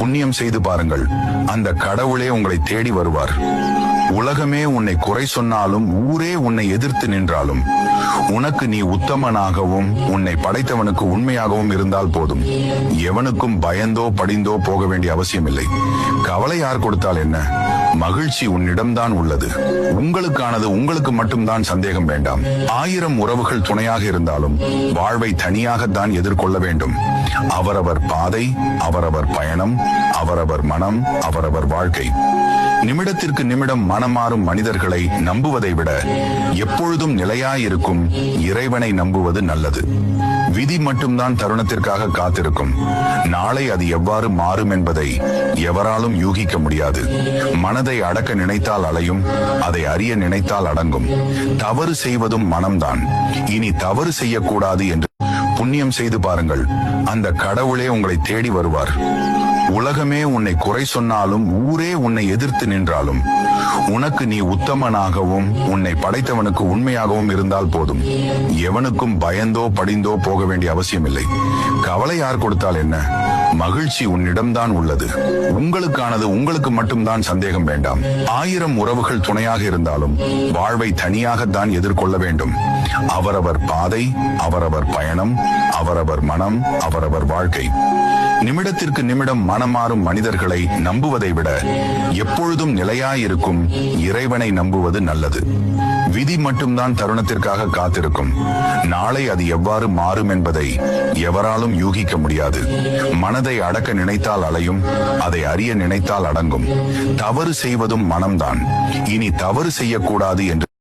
புண்ணியம் செய்து பாருங்கள். அந்த கடவுளே உங்களை தேடி வருவார். உலகமே உன்னை குறை சொன்னாலும் ஊரே உன்னை எதிர்த்து நின்றாலும். உனக்கு நீ உத்தமனாகவும் உன்னை படைத்தவனுக்கு உண்மையாகவும் இருந்தால் போதும். எவனுக்கும் பயந்தோ படிந்தோ போக வேண்டிய அவசியமில்லை. கவலை யார் கொடுத்தால் என்ன? மகிழ்ச்சி உன்னிடம்தான் உள்ளது. உங்களுக்கானது உங்களுக்கு மட்டும்தான் சந்தேகம் வேண்டாம். ஆயிரம் உறவுகள் துணையாக இருந்தாலும் வாழ்வை தனியாகத்தான் எதிர்கொள்ள வேண்டும். அவரவர் பாதை அவரவர் பயணம் அவரவர் மனம் அவரவர் வாழ்க்கை. நிமிடத்திற்கு நிமிடம் மனமாறும் மனிதர்களை நம்புவதை விட எப்பொழுதும் நிலையாயிருக்கும் இறைவனை நம்புவது நல்லது. விதி மட்டும்தான் தருணத்திற்காக காத்திருக்கும். நாளை அது எவ்வாறு மாறும் என்பதை எவராலும் யூகிக்க முடியாது. மனதை அடக்க நினைத்தால் அலையும் அதை அறிய நினைத்தால் அடங்கும். தவறு செய்வதும் மனம்தான். இனி தவறு செய்யக்கூடாது என்று புண்ணியம் செய்து பாருங்கள். அந்த கடவுளே உங்களை தேடி வருவார். உலகமே உன்னை குறை சொன்னாலும் ஊரே உன்னை எதிர்த்து நின்றாலும். உனக்கு நீ உத்தமனாகவும் உன்னை படைத்தவனுக்கு உண்மையாகவும் இருந்தால் போதும். எவனுக்கும் பயந்தோ படிந்தோ போக வேண்டிய அவசியமில்லை. கவலை யார் கொடுத்தால் என்ன? மகிழ்ச்சி உன்னிடம்தான் உள்ளது. உங்களுக்கானது உங்களுக்கு மட்டும்தான் சந்தேகம் வேண்டாம். ஆயிரம் உறவுகள் துணையாக இருந்தாலும் வாழ்வை தனியாகத்தான் எதிர்கொள்ள வேண்டும். அவரவர் பாதை அவரவர் பயணம் அவரவர் மனம் அவரவர் வாழ்க்கை. நிமிடத்திற்கு நிமிடம் மனமாறும் மனிதர்களை நம்புவதை விட எப்பொழுதும் நிலையாயிருக்கும் இறைவனை நம்புவது நல்லது. விதி மட்டும்தான் தருணத்திற்காக காத்திருக்கும். நாளை அது எவ்வாறு மாறும் என்பதை எவராலும் யூகிக்க முடியாது. மனதை அடக்க நினைத்தால் அலையும் அதை அறிய நினைத்தால் அடங்கும். தவறு செய்வதும் மனம்தான். இனி தவறு செய்யக்கூடாது என்று